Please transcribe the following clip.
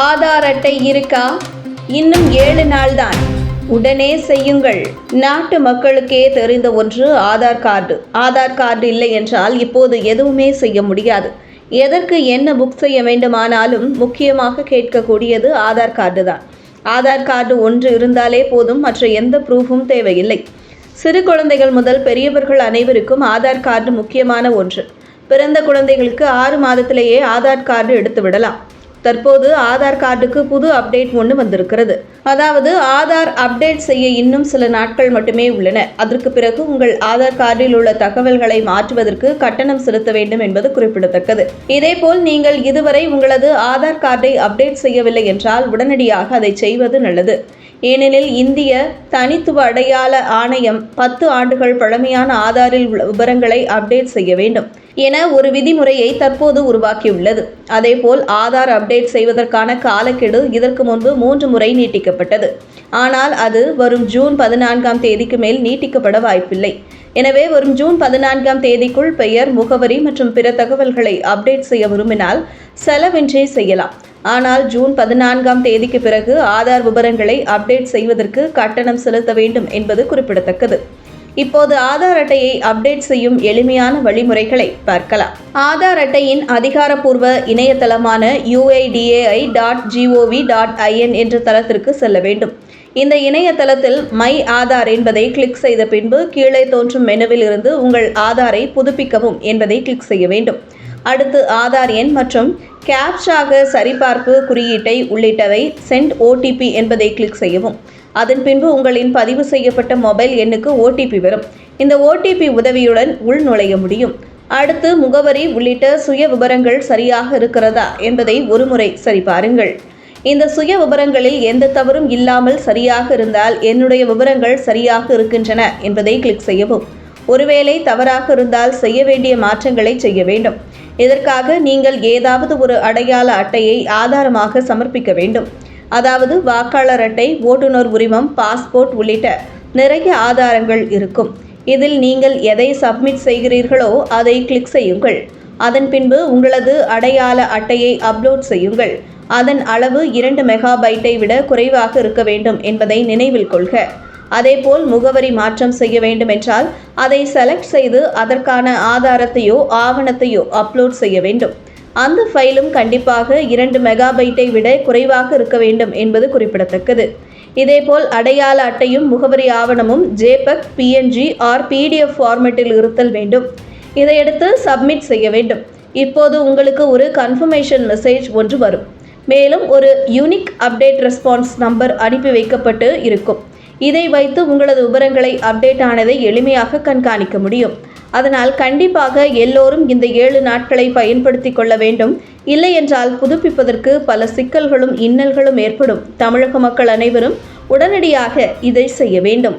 ஆதார் அட்டை இருக்கா? இன்னும் ஏழு நாள்தான். உடனே செய்யுங்கள். நாட்டு மக்களுக்கே தெரிந்த ஒன்று ஆதார் கார்டு. ஆதார் கார்டு இல்லை என்றால் இப்போது எதுவுமே செய்ய முடியாது. எதற்கு என்ன புக் செய்ய வேண்டுமானாலும் முக்கியமாக கேட்கக்கூடியது ஆதார் கார்டு தான் ஆதார் கார்டு ஒன்று இருந்தாலே போதும் மற்ற எந்த ப்ரூஃபும் தேவையில்லை. சிறு குழந்தைகள் முதல் பெரியவர்கள் அனைவருக்கும் ஆதார் கார்டு முக்கியமான ஒன்று. பிறந்த குழந்தைகளுக்கு ஆறு மாதத்திலேயே ஆதார் கார்டு எடுத்து விடலாம் தற்போது ஆதார் கார்டுக்கு புது அப்டேட் ஒன்று வந்திருக்கிறது. அதாவது ஆதார் அப்டேட் செய்ய இன்னும் சில நாட்கள் மட்டுமே உள்ளன. அதற்கு பிறகு உங்கள் ஆதார் கார்டில் உள்ள தகவல்களை மாற்றுவதற்கு கட்டணம் செலுத்த வேண்டும் என்பது குறிப்பிடத்தக்கது. இதேபோல் நீங்கள் இதுவரை உங்களது ஆதார் கார்டை அப்டேட் செய்யவில்லை என்றால் உடனடியாக அதை செய்வது நல்லது. ஏனெனில் இந்திய தனித்துவ அடையாள ஆணையம் பத்து ஆண்டுகள் பழமையான ஆதாரில் உள்ள விவரங்களை அப்டேட் செய்ய வேண்டும் என ஒரு விதிமுறையை தற்போது உருவாக்கியுள்ளது. அதேபோல் ஆதார் அப்டேட் செய்வதற்கான காலக்கெடு இதற்கு முன்பு மூன்று முறை நீட்டிக்கப்பட்டது. ஆனால் அது வரும் ஜூன் பதினான்காம் தேதிக்கு மேல் நீட்டிக்கப்பட வாய்ப்பில்லை. எனவே வரும் ஜூன் பதினான்காம் தேதிக்குள் பெயர் முகவரி மற்றும் பிற தகவல்களை அப்டேட் செய்ய விரும்பினால் செலவின்றி செய்யலாம். ஆனால் ஜூன் பதினான்காம் தேதிக்கு பிறகு ஆதார் விவரங்களை அப்டேட் செய்வதற்கு கட்டணம் செலுத்த வேண்டும் என்பது குறிப்பிடத்தக்கது. இப்போது ஆதார் அட்டையை அப்டேட் செய்யும் எளிமையான வழிமுறைகளை பார்க்கலாம். ஆதார் அட்டையின் அதிகாரப்பூர்வ இணையதளமான UIDAI dot GOV dot IN என்ற தளத்திற்கு செல்ல வேண்டும். இந்த இணையதளத்தில் மை ஆதார் என்பதை கிளிக் செய்த பின்பு கீழே தோன்றும் மெனுவில் இருந்து உங்கள் ஆதாரை புதுப்பிக்கவும் என்பதை கிளிக் செய்ய வேண்டும். அடுத்து ஆதார் எண் மற்றும் கேப்ஷாக சரிபார்ப்பு குறியீட்டை உள்ளிட்டவை சென்ட் ஓடிபி என்பதை கிளிக் செய்யவும். அதன் பின்பு உங்களின் பதிவு செய்யப்பட்ட மொபைல் எண்ணுக்கு ஓடிபி வரும். இந்த ஓடிபி உதவியுடன் உள் நுழைய முடியும். அடுத்து முகவரி உள்ளிட்ட சுய விவரங்கள் சரியாக இருக்கிறதா என்பதை ஒருமுறை சரிபாருங்கள். இந்த சுய விவரங்களில் எந்த தவறும் இல்லாமல் சரியாக இருந்தால் என்னுடைய விவரங்கள் சரியாக இருக்கின்றன என்பதை கிளிக் செய்யவும். ஒருவேளை தவறாக இருந்தால் செய்ய வேண்டிய மாற்றங்களை செய்ய வேண்டும். இதற்காக நீங்கள் ஏதாவது ஒரு அடையாள அட்டையை ஆதாரமாக சமர்ப்பிக்க வேண்டும்? அதாவது வாக்காளர் அட்டை ஓட்டுநர் உரிமம் பாஸ்போர்ட் உள்ளிட்ட நிறைய ஆதாரங்கள் இருக்கும். இதில் நீங்கள் எதை சப்மிட் செய்கிறீர்களோ அதை கிளிக் செய்யுங்கள். அதன் பின்பு உங்களது அடையாள அட்டையை அப்லோட் செய்யுங்கள். அதன் அளவு இரண்டு மெகாபைட்டை விட குறைவாக இருக்க வேண்டும் என்பதை நினைவில் கொள்க. அதேபோல் முகவரி மாற்றம் செய்ய வேண்டும் என்றால் அதை செலக்ட் செய்து அதற்கான ஆதாரத்தையோ ஆவணத்தையோ அப்லோட் செய்ய வேண்டும். அந்த ஃபைலும் கண்டிப்பாக இரண்டு மெகாபைட்டை விட குறைவாக இருக்க வேண்டும் என்பது குறிப்பிடத்தக்கது. இதேபோல் அடையாள அட்டையும் முகவரி ஆவணமும் ஜேபக் பிஎன்ஜி ஆர் பிடிஎஃப் ஃபார்மேட்டில் இருத்தல் வேண்டும். இதையடுத்து சப்மிட் செய்ய வேண்டும். இப்போது உங்களுக்கு ஒரு கன்ஃபர்மேஷன் மெசேஜ் ஒன்று வரும். மேலும் ஒரு யூனிக் அப்டேட் ரெஸ்பான்ஸ் நம்பர் அனுப்பி வைக்கப்பட்டு இருக்கும். இதை வைத்து உங்களது விவரங்களை அப்டேட் ஆனதை எளிமையாக கண்காணிக்க முடியும். அதனால் கண்டிப்பாக எல்லோரும் இந்த ஏழு நாட்களை பயன்படுத்தி கொள்ள வேண்டும். இல்லை என்றால் புதுப்பிப்பதற்கு பல சிக்கல்களும் இன்னல்களும் ஏற்படும். தமிழக மக்கள் அனைவரும் உடனடியாக இதை செய்ய வேண்டும்.